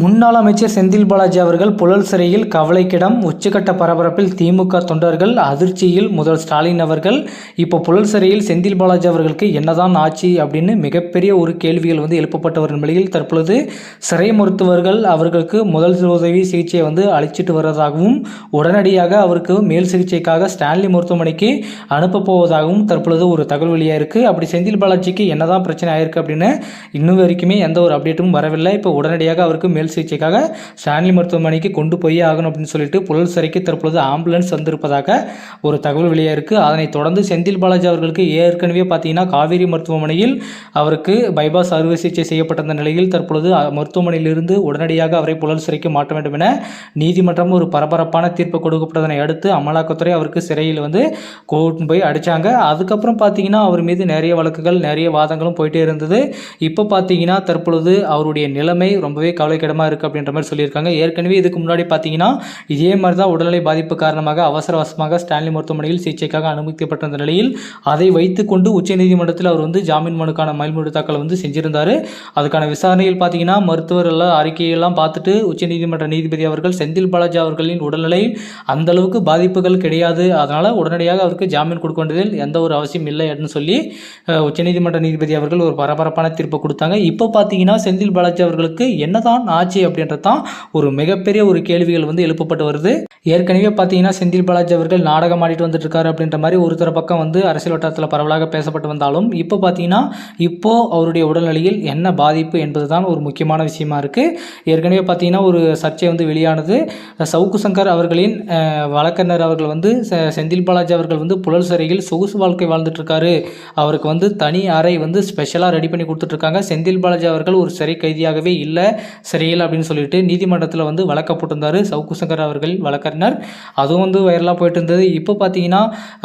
முன்னாள் அமைச்சர் செந்தில் பாலாஜி அவர்கள் புழல் சிறையில் கவலைக்கிடம் உச்சக்கட்ட பரபரப்பில் திமுக தொண்டர்கள் அதிர்ச்சியில் முதல் ஸ்டாலின் அவர்கள். இப்போ புழல் சிறையில் செந்தில் பாலாஜி அவர்களுக்கு என்னதான் ஆட்சி அப்படின்னு மிகப்பெரிய ஒரு கேள்விகள் வந்து எழுப்பப்பட்டு வரும் நிலையில் தற்பொழுது சிறை மருத்துவர்கள் அவர்களுக்கு முதல் உதவி சிகிச்சையை வந்து அளிச்சிட்டு வருவதாகவும் உடனடியாக அவருக்கு மேல் சிகிச்சைக்காக ஸ்டான்லி மருத்துவமனைக்கு அனுப்ப போவதாகவும் தற்பொழுது ஒரு தகவல் வெளியாக இருக்குது அப்படி செந்தில் பாலாஜிக்கு என்னதான் பிரச்சனை ஆயிருக்கு அப்படின்னு இன்னும் வரைக்குமே எந்த ஒரு அப்டேட்டும் வரவில்லை. இப்போ உடனடியாக அவருக்கு மேல் சிகிச்சைக்காக ஸ்டான்லி மருத்துவமனைக்கு கொண்டு போய் ஆகணும் அப்படின்னு சொல்லிட்டு புழல் சிறைக்கு தற்பொழுது ஆம்புலன்ஸ் வந்திருப்பதாக ஒரு தகவல் வெளியாக இருக்குது அதனைத் தொடர்ந்து செந்தில் பாலாஜி அவர்களுக்கு ஏற்கனவே பார்த்தீங்கன்னா காவேரி மருத்துவமனையில் அவருக்கு பைபாஸ் அறுவை சிகிச்சை செய்யப்பட்டிருந்த நிலையில் தற்பொழுது மருத்துவமனையிலிருந்து உடனடியாக அவரை புழல் சிறைக்கு மாற்ற வேண்டும் என நீதிமன்றம் ஒரு பரபரப்பான தீர்ப்பு கொடுக்கப்பட்டதனை அடுத்து அமலாக்கத்துறை அவருக்கு சிறையில் வந்து கூட்டு போய் அடித்தாங்க அதுக்கப்புறம் பார்த்தீங்கன்னா அவர் மீது நிறைய வழக்குகள் நிறைய வாதங்களும் போயிட்டே இருந்தது. இப்போ பார்த்தீங்கன்னா தற்பொழுது அவருடைய நிலைமை ரொம்பவே இடமா இருக்குது அப்படின்ற மாதிரி சொல்லியிருக்காங்க. ஏற்கனவே இதுக்கு முன்னாடி பார்த்தீங்கன்னா இதே மாதிரி தான் உடல்நிலை பாதிப்பு காரணமாக அவசர அவசரமாக ஸ்டான்லி மருத்துவமனையில் சிகிச்சைக்காக அனுமதிக்கப்பட்டிருந்த நிலையில் அதை வைத்துக்கொண்டு உச்சநீதிமன்றத்தில் அவர் வந்து ஜாமீன் மனுக்கான மேல்முறை தாக்கல் வந்து செஞ்சிருந்தார். அதுக்கான விசாரணையில் பார்த்தீங்கன்னா மருத்துவர்கள் எல்லாம் அறிக்கையெல்லாம் பார்த்துட்டு உச்சநீதிமன்ற நீதிபதி அவர்கள் செந்தில் பாலாஜி அவர்களின் உடல்நிலை அந்த அளவுக்கு பாதிப்புகள் கிடையாது. அதனால் உடனடியாக அவருக்கு ஜாமீன் கொடுக்க வேண்டியதில் எந்த ஒரு அவசியம் இல்லை அப்படின்னு சொல்லி உச்சநீதிமன்ற நீதிபதி அவர்கள் ஒரு பரபரப்பான தீர்ப்பு கொடுத்தாங்க. இப்போ பார்த்தீங்கன்னா செந்தில் பாலாஜி அவர்களுக்கு என்னதான் ஆச்சு அப்படின்றது தான் ஒரு மிகப்பெரிய ஒரு கேள்விகள் வந்து எழுப்பப்பட்டு வருது. ஏற்கனவே பார்த்தீங்கன்னா செந்தில் பாலாஜி அவர்கள் நாடகம் ஆடிட்டு வந்துட்டு இருக்காரு அப்படின்ற மாதிரி ஒருத்தர பக்கம் வந்து அரசியல் வட்டாரத்தில் பரவலாக பேசப்பட்டு வந்தாலும் இப்போ பார்த்தீங்கன்னா இப்போ அவருடைய உடல்நிலையில் என்ன பாதிப்பு என்பது தான் ஒரு முக்கியமான விஷயமா இருக்குது ஏற்கனவே பார்த்தீங்கன்னா ஒரு சர்ச்சை வந்து வெளியானது. சவுக்கு சங்கர் அவர்களின் வழக்கறிஞர் அவர்கள் வந்து செந்தில் பாலாஜி அவர்கள் வந்து புழல் சிறையில் சொகுசு வாழ்க்கை வாழ்ந்துட்டுருக்காரு அவருக்கு வந்து தனி அறை வந்து ஸ்பெஷலாக ரெடி பண்ணி கொடுத்துட்ருக்காங்க செந்தில் பாலாஜி அவர்கள் ஒரு சிறை கைதியாகவே இல்லை. சிறையில் அப்படின்னு சொல்லிட்டு நீதிமன்றத்தில் வந்து வழக்க போட்டிருந்தாரு. சவுக்கு சங்கர் அவர்கள் வழக்கறிஞர். அதுவும் வந்து வைரலாக போயிட்டு இருந்தது. இப்போ பார்த்தீங்கன்னா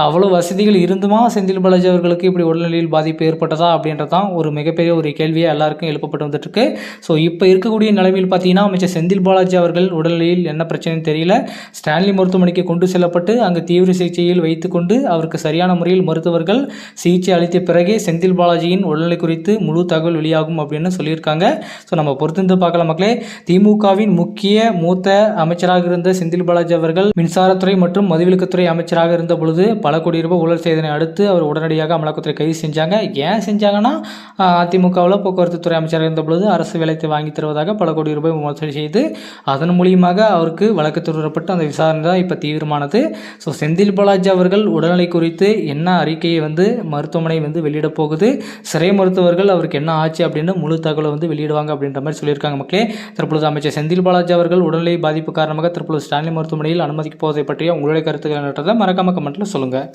அவ்வளோ வசதிகள் இருந்துமா? செந்தில் பாலாஜி அவர்களுக்கு இப்படி உடல்நிலையில் பாதிப்பு ஏற்பட்டதா அப்படின்றதான் ஒரு மிகப்பெரிய ஒரு கேள்வியாக எல்லாருக்கும் எழுப்பப்பட்டு வந்துட்டுருக்கு. ஸோ இப்போ இருக்கக்கூடிய நிலைமையில் பார்த்தீங்கன்னா அமைச்சர் செந்தில் பாலாஜி அவர்கள் உடல்நிலையில் என்ன பிரச்சனைன்னு தெரியல. ஸ்டான்லி மருத்துவமனைக்கு கொண்டு செல்லப்பட்டு அங்கு தீவிர சிகிச்சையில் வைத்துக்கொண்டு அவருக்கு சரியான முறையில் மருத்துவர்கள் சிகிச்சை அளித்த பிறகே செந்தில் பாலாஜியின் உடல்நிலை குறித்து முழு தகவல் வெளியாகும் அப்படின்னு சொல்லியிருக்காங்க. ஸோ நம்ம பொறுத்திருந்து பார்க்கலாம் மக்களே? திமுகவின் முக்கிய மூத்த அமைச்சராக இருந்த செந்தில் பாலாஜி அவர்கள் மின்சாரத்துறை மற்றும் மதுவிலக்குத்துறை அமைச்சராக இருந்த பொழுது பல கோடி ரூபாய் ஊழல் செய்தனை அடுத்து அவர் உடனடியாக அமலாக்கத்துறை கைது செஞ்சாங்க. ஏன் செஞ்சாங்கன்னா அதிமுகவில் போக்குவரத்து துறை அமைச்சராக இருந்த பொழுது அரசு வேலைத்தை வாங்கி தருவதாக பல கோடி ரூபாய் மோசடி செய்து அதன் மூலியமாக அவருக்கு வழக்கு தொடரப்பட்டு அந்த விசாரணை தான் இப்போ தீவிரமானது. ஸோ செந்தில் பாலாஜி அவர்கள் உடல்நிலை குறித்து என்ன அறிக்கையை வந்து மருத்துவமனை வந்து வெளியிட போகுது சிறை மருத்துவர்கள் அவருக்கு என்ன ஆச்சு அப்படின்னு முழு தகவலை வந்து வெளியிடுவாங்க அப்படின்ற மாதிரி சொல்லியிருக்காங்க மக்களே. தற்பொழுது அமைச்சர் செந்தில் பாலாஜி அவர்கள் உடல்நிலை பாதிப்பு காரணமாக தற்பொழுது ஸ்டான்லி மருத்துவமனையில் அனுமதிக்கு போவதை பற்றிய உங்களுடைய கருத்துக்கள் என்னன்றதை மறக்காம கமெண்ட்டில் சொல்லுங்கள்